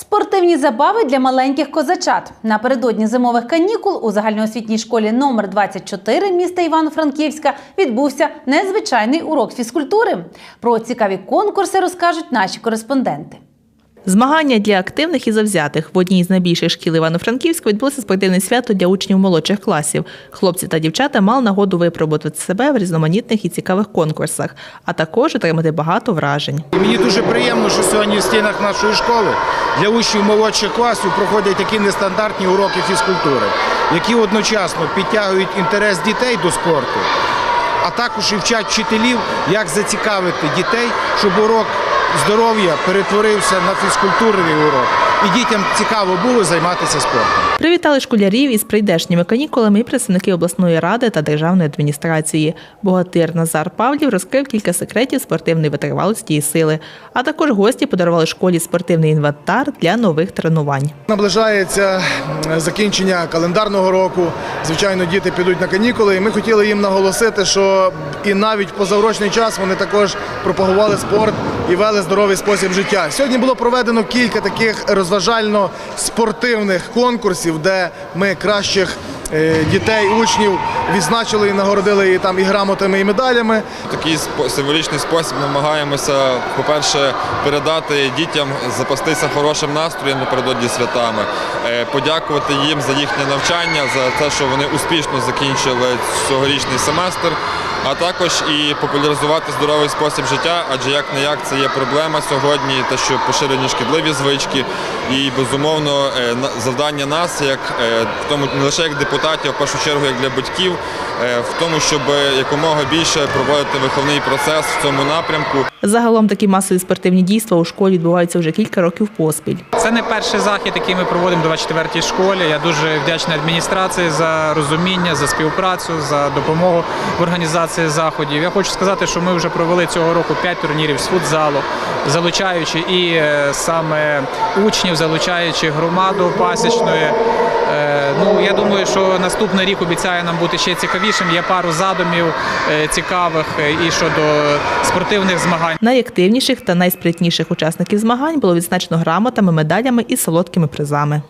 Спортивні забави для маленьких козачат. Напередодні зимових канікул у загальноосвітній школі номер 24 міста Івано-Франківська відбувся незвичайний урок фізкультури. Про цікаві конкурси розкажуть наші кореспонденти. Змагання для активних і завзятих в одній з найбільших шкіл Івано-Франківська відбулося спортивне свято для учнів молодших класів. Хлопці та дівчата мали нагоду випробувати себе в різноманітних і цікавих конкурсах, а також отримати багато вражень. Мені дуже приємно, що сьогодні в стінах нашої школи для учнів молодших класів проходять такі нестандартні уроки фізкультури, які одночасно підтягують інтерес дітей до спорту, а також і вчать вчителів, як зацікавити дітей, щоб урок здоров'я перетворився на фізкультурний урок. І дітям цікаво було займатися спортом. Привітали школярів із прийдешніми канікулами і представники обласної ради та державної адміністрації. Богатир Назар Павлів розкрив кілька секретів спортивної витривалості і сили. А також гості подарували школі спортивний інвентар для нових тренувань. Наближається закінчення календарного року. Звичайно, діти підуть на канікули, і ми хотіли їм наголосити, що і навіть в позаурочний час вони також пропагували спорт і вели здоровий спосіб життя. Сьогодні було проведено кілька таких розважально-спортивних конкурсів, де ми кращих е, дітей, учнів відзначили і нагородили і там і грамотами, і медалями. Такий символічний спосіб намагаємося, по-перше, передати дітям запастися хорошим настроєм напередодні святами, е, подякувати їм за їхнє навчання, за те, що вони успішно закінчили цьогорічний семестр, а також і популяризувати здоровий спосіб життя, адже як не як це є проблема сьогодні, те, що поширені шкідливі звички, і безумовно е, завдання нас, як е, в тому не лише як депутатів, а в першу чергу як для батьків, е, в тому, щоб якомога більше проводити виховний процес в цьому напрямку. Загалом такі масові спортивні дійства у школі відбуваються вже кілька років поспіль. Це не перший захід, який ми проводимо в 24-й школі. Я дуже вдячний адміністрації за розуміння, за співпрацю, за допомогу в організації заходів. Я хочу сказати, що ми вже провели цього року 5 турнірів з футзалу, залучаючи і е, саме учнів, залучаючи громаду пасічної. Е, Ну, я думаю, що наступний рік обіцяє нам бути ще цікавішим. Є пару задумів е, цікавих і щодо спортивних змагань. Найактивніших та найспритніших учасників змагань було відзначено грамотами, медалями і солодкими призами.